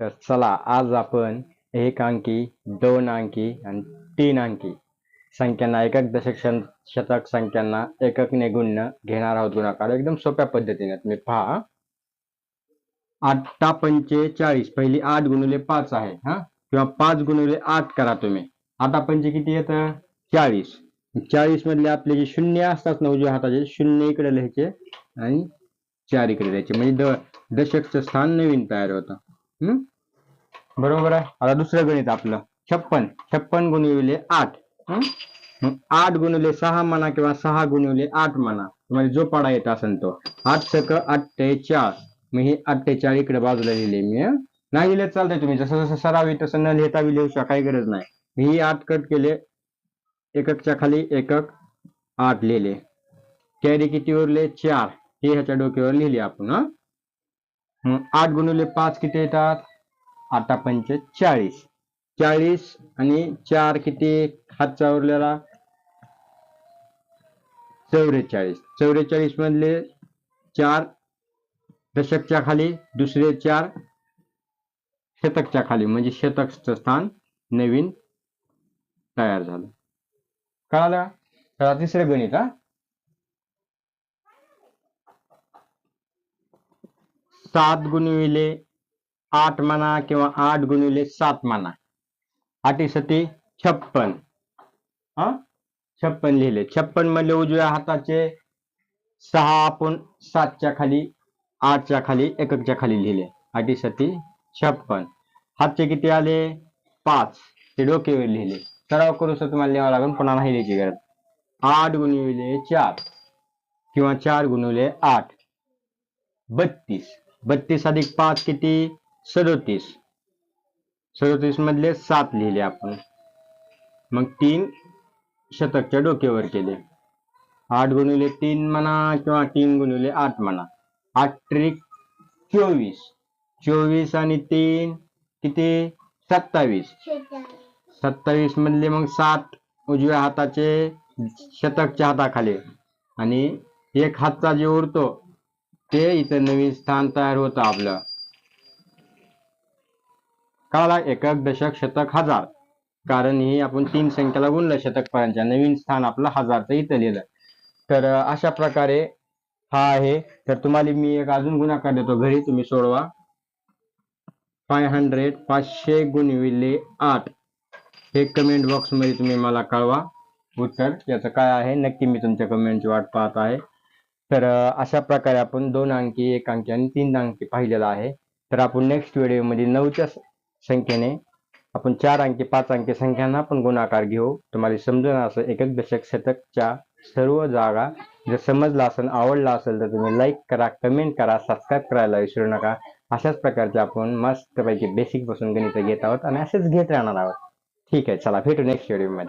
तर चला आज आपण एक अंकी दोन अंकी आणि तीन अंकी संख्यांना एकक दशक शतक संख्यांना एककने गुणणं घेणार आहोत गुणाकार. एकदम सोप्या पद्धतीने तुम्ही पहा. आठा पंचेचाळीस पहिली आठ गुणिले पाच आहे हा? किंवा पाच गुणिले आठ करा तुम्ही. आठा पंचे किती येतं? चाळीस. चाळीस मधले आपले जे शून्य असतात ना उजव्या हाताचे शून्य इकडे लिहायचे आणि चार इकडे लिहायचे. म्हणजे द दशकचं स्थान नवीन तयार होतं. हम्म? बरोबर आहे. आता दुसरं गणित आपलं. छप्पन. छप्पन गुणिले आठ. आठ गुणिले सहा म्हणा किंवा सहा गुणिले आठ म्हणा. तुम्हाला जो पाडा येत असेल तो. आठ सक अठ्ठेचाळ मी हे अठ्ठेचाळी इकडे बाजूला लिहिले मी नाही लिहिलं चालतंय तुम्ही. जसं जसं सरावी तसं न लिहिता बी लिहू शकता. काही गरज नाही. मी ही आठ कट केले. एककच्या खाली एकक आठ लिहिले. कॅरी किती उरले? चार. हे ह्याच्या डोक्यावर लिहिले आपण हा? मग आठ गुणिले पाच किती येतात? आठा पंचे चाळीस. चाळीस आणि चार किती हातचा उरलेला चौवेचाळीस चौवेचाळीस मधले चार दशकच्या खाली दुसरे चार शतकच्या खाली म्हणजे शतकचं स्थान नवीन तयार झालं. कळालं? चला तिसरं गणित हा? सात गुणविले आठ म्हणा किंवा आठ गुणविले सात म्हणा. आठी सती छप्पन. हा? छप्पन लिहिले. छप्पन मधले उजव्या हाताचे सहा आपण सातच्या खाली आठच्या खाली एककच्या खाली लिहिले. आठी सती छप्पन. हातचे किती आले? पाच. ते डोकेवर लिहिले. सराव करू तुम्हाला लिहावं लागेल पुन्हा नाही लिहायची गरज. आठ गुणविले चार किंवा चार गुणविले आठ. बत्तीस. बत्तीस अधिक पाच किती? सदोतीस. सदोतीस मधले सात लिहिले आपण. मग तीन शतकच्या डोक्यावर केले. आठ गुणिले तीन म्हणा किंवा तीन गुणिले आठ म्हणा. आठ ट्रिक चोवीस. चोवीस आणि तीन किती? सत्तावीस. सत्तावीस मधले मग सात उजव्या हाताचे शतकच्या हाताखाली. आणि एक हातचा जे उरतो ते इथं नवीन स्थान तयार होतं आपलं. कळाला एकक दशक शतक हजार. कारण ही आपण तीन संख्याला गुणलं शतक पर्यंत नवीन स्थान आपलं हजारचं इथं लिहिलं. तर अशा प्रकारे हा आहे. तर तुम्हाला मी एक अजून गुणाकार देतो. घरी तुम्ही सोडवा. फाय हंड्रेड पाचशे गुणविले आठ. हे कमेंट बॉक्समध्ये तुम्ही मला कळवा. उत्तर याचं काय आहे? नक्की मी तुमच्या कमेंटची वाट पाहत आहे. तर अशा प्रकारे आपण दोन अंकी एक अंकी आणि तीन अंकी पाहिलेला आहे. तर आपण नेक्स्ट व्हिडिओमध्ये नऊच्या संख्येने आपण चार अंकी पाच अंकी संख्यांना पण गुणाकार घेऊ. तुम्हाला समजून असं एकक दशक शतकच्या सर्व जागा जर समजला असेल आवडला असेल तर तुम्ही लाईक करा कमेंट करा सबस्क्राईब करायला विसरू नका. अशाच प्रकारचे आपण मस्तपैकी बेसिकपासून गणित घेत आहोत आणि असेच घेत राहणार आहोत. ठीक आहे चला भेटू नेक्स्ट व्हिडिओमध्ये